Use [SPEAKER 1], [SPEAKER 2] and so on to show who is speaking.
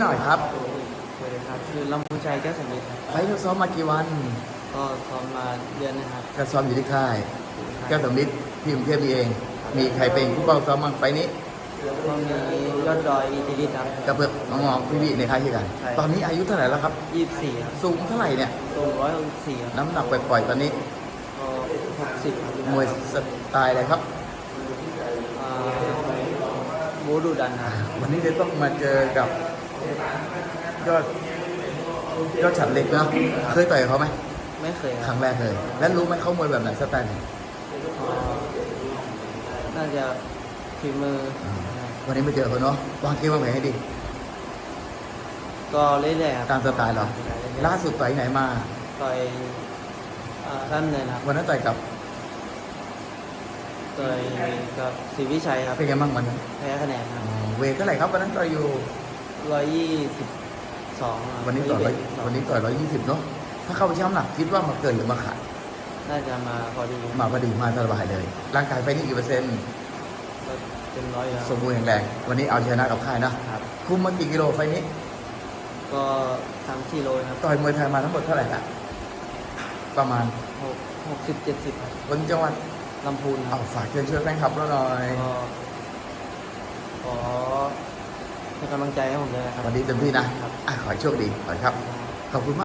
[SPEAKER 1] หน่อยครับ
[SPEAKER 2] สวัสดีครับคือลำพูนชัยแก้วสมิทธิ์ครับ
[SPEAKER 1] ไฟท์เราซ้อมมากี่วัน
[SPEAKER 2] ก็ซ้อมมาเดือนนะครับ
[SPEAKER 1] ก็ซ้อมอยู่ที่ค่ายแก้วสำลิดที่กรุงเทพนี่เอง มีใครเป็นผู้เป้าซ้อมบ้างไฟท์นี้
[SPEAKER 2] ก็มียอดดอยอีทีดีครับ
[SPEAKER 1] กับเพื่อนน้องๆพี่ๆในค่ายที่กัน
[SPEAKER 2] ใช่
[SPEAKER 1] ตอนนี้อายุเท่าไหร่แล้วครับ
[SPEAKER 2] ยี่สิบสี่ครับ
[SPEAKER 1] สูงเท่าไหร่เนี่ย
[SPEAKER 2] สูงร้อยหกสี่ครับ
[SPEAKER 1] น้ำหนักปล่อยๆตอนนี้
[SPEAKER 2] ก็หกสิบครับ
[SPEAKER 1] มวยสไตล์อะไรครับ
[SPEAKER 2] อ่าบูดูดันครับ
[SPEAKER 1] วันนี้จะต้องมาเจอกับ ยอดยอดฉัดเล็กเนาะเคยต่อยกับเขาไหม
[SPEAKER 2] ไม่เคย
[SPEAKER 1] ค
[SPEAKER 2] ครั
[SPEAKER 1] รั้
[SPEAKER 2] บ
[SPEAKER 1] งแรกเลย แล้วรู้ไหมเขามวยแบบไหนสไตล์ไหน
[SPEAKER 2] อ่าน่าจะฝีมือ
[SPEAKER 1] วันนี้มาเจอเขาเนาะวางเกมวางแผนให้ดี
[SPEAKER 2] ก็เรื่อยๆครับ
[SPEAKER 1] ตามสไตล์เราล่าสุดต่อยไหนมา
[SPEAKER 2] ต่อยอ่าด้านเนินครับ
[SPEAKER 1] วันนั้นต่อยกับ
[SPEAKER 2] ต่อยกับศรีวิชัยครับ
[SPEAKER 1] เป็นไงบ้างวันนั้น
[SPEAKER 2] แพ้คะแนนครับ
[SPEAKER 1] อ๋อเวทเท่าไหร่ครับวันนั้นต่อยอยู่
[SPEAKER 2] ร้อยยี่สิบสอง
[SPEAKER 1] วันนี้ต่อยร้อยวันนี้ต่อยร้อยยี่สิบเนาะถ้าเข้าไปช่ำหนักคิดว่ามาเกินหรือมาขาด
[SPEAKER 2] น่าจะมาพอดี
[SPEAKER 1] มาพอดีมาสบายเลย ร่างกายไปนี่กี่เปอร์เซ็นต์
[SPEAKER 2] ก็เต็มร้อยแล้ว
[SPEAKER 1] สมบูรณ์แข็งแรง วันนี้เอาชนะกับค่ายนะ
[SPEAKER 2] ครับ
[SPEAKER 1] คุมมากี่กิโลไฟล์นี้
[SPEAKER 2] ก็สามสี่โลครับ
[SPEAKER 1] ต่อยมวยไทยมาทั้งหมดเท่าไหร่ละประมาณ
[SPEAKER 2] หกหกสิบเจ็ดสิบครับ
[SPEAKER 1] คนจังหวัด
[SPEAKER 2] ลำพูนค
[SPEAKER 1] เอา
[SPEAKER 2] รับ
[SPEAKER 1] ฝากเชิญชวนแฟนคลับเราหน่อย
[SPEAKER 2] ก็ขอ เป็นกำลังใจให้ผมด้วยนะครับ
[SPEAKER 1] วันนี้เต็มที่นะอะ ขอให้โชคดี ขอให้ครับ ขอบคุณมาก